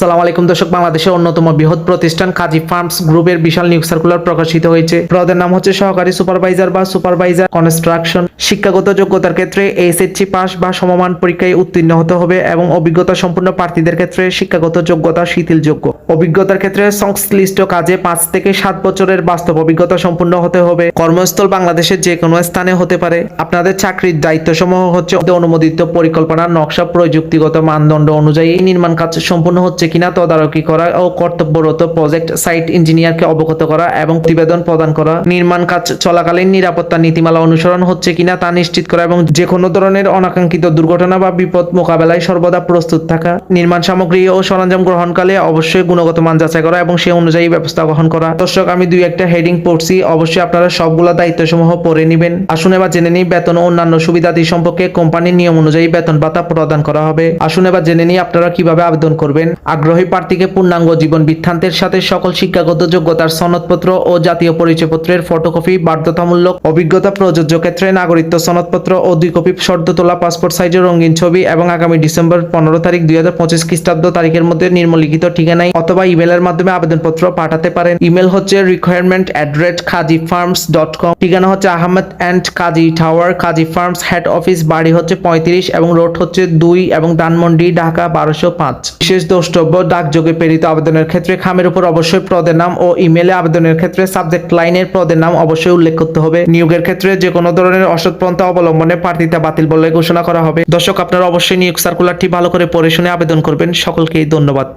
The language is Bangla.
আসসালামু আলাইকুম দর্শক, বাংলাদেশের অন্যতম বৃহৎ প্রতিষ্ঠান কাজী ফার্মস গ্রুপের বিশাল নিয়োগ সার্কুলার প্রকাশিত হয়েছে। পদের নাম হচ্ছে সহকারী সুপারভাইজার বা সুপারভাইজার কনস্ট্রাকশন। শিক্ষাগত যোগ্যতার ক্ষেত্রে এইচএসসি পাস বা সমমান পরীক্ষায় উত্তীর্ণ হতে হবে এবং অভিজ্ঞতা সম্পন্ন প্রার্থীদের ক্ষেত্রে শিক্ষাগত যোগ্যতা শিথিলযোগ্য। অভিজ্ঞতার ক্ষেত্রে সংশ্লিষ্ট কাজে পাঁচ থেকে সাত বছরের বাস্তব অভিজ্ঞতা সম্পূর্ণ হতে হবে। কর্মস্থল বাংলাদেশের যে কোনো স্থানে হতে পারে। আপনাদের চাকরির দায়িত্বসমূহ হচ্ছে অনুমোদিত পরিকল্পনা, নকশা, প্রযুক্তিগত মানদণ্ড অনুযায়ী নির্মাণ কাজ সম্পূর্ণ হচ্ছে কিনা তদারকি করা ও কর্তব্যরত প্রজেক্ট সাইট ইঞ্জিনিয়ারকে অবগত করা এবং প্রতিবেদন প্রদান করা। নির্মাণ কাজ চলাকালীন নিরাপত্তা নীতিমালা অনুসরণ হচ্ছে কিনা তা নিশ্চিত করা এবং যে কোনো ধরনের অনাকাঙ্ক্ষিত দুর্ঘটনা বা বিপদ মোকাবেলায় সর্বদা প্রস্তুত থাকা। নির্মাণ সামগ্রী ও সরঞ্জাম গ্রহণকালে অবশ্যই গুণগত মান যাচাই করা এবং সে অনুযায়ী ব্যবস্থা গ্রহণ করা। দর্শক, আমি দুই একটা হেডিং পড়ছি, অবশ্যই আপনারা সবগুলা দায়িত্বসমূহ পড়ে নেবেন। আসুন এবার জেনে নিই বেতন ও অন্যান্য সুবিধাদি সম্পর্কে কোম্পানির নিয়ম অনুযায়ী বেতন ভাতা প্রদান করা হবে। আসুন এবার জেনে নিই আপনারা কীভাবে আবেদন করবেন। আগ্রহী প্রার্থীকে পূর্ণাঙ্গ জীবন বৃত্তান্তের সাথে সকল শিক্ষাগত যোগ্যতার সনদপত্র ও জাতীয় পরিচয়পত্রের ফটোকপি, বাধ্যতামূলক অভিজ্ঞতা প্রযোজ্য ক্ষেত্রে নাগরিকত্ব সনদপত্র ও দুই কপি শর্ত তোলা পাসপোর্ট সাইজের রঙিন ছবি এবং আগামী ডিসেম্বর পনেরো তারিখ দুই হাজার পঁচিশ খ্রিস্টাব্দ তারিখের মধ্যে নিম্নলিখিত ঠিকানায় অথবা ইমেলের মাধ্যমে আবেদনপত্র পাঠাতে পারেন। ইমেল হচ্ছে requirement at rate Kazi farms dot com ঠিকানা হচ্ছে Ahmed and Kazi tower, Kazi farms head office, বাড়ি হচ্ছে পঁয়ত্রিশ এবং রোড হচ্ছে দুই এবং ধানমন্ডি, ঢাকা বারোশো পাঁচ। বিশেষ দ্রষ্টব্য ডাকযোগে প্রেরিত আবেদনের ক্ষেত্রে খামের উপর অবশ্যই প্রদের নাম ও ইমেলে আবেদনের ক্ষেত্রে সাবজেক্ট লাইনের প্রদের নাম অবশ্যই উল্লেখ করতে হবে। নিয়োগের ক্ষেত্রে যে কোনো ধরনের অসৎ পন্থা অবলম্বনে প্রার্থিতা বাতিল বলে ঘোষণা করা হবে। দর্শক, আপনারা অবশ্যই নিয়োগ সার্কুলারটি ভালো করে পড়ে শুনে আবেদন করবেন। সকলকেই ধন্যবাদ।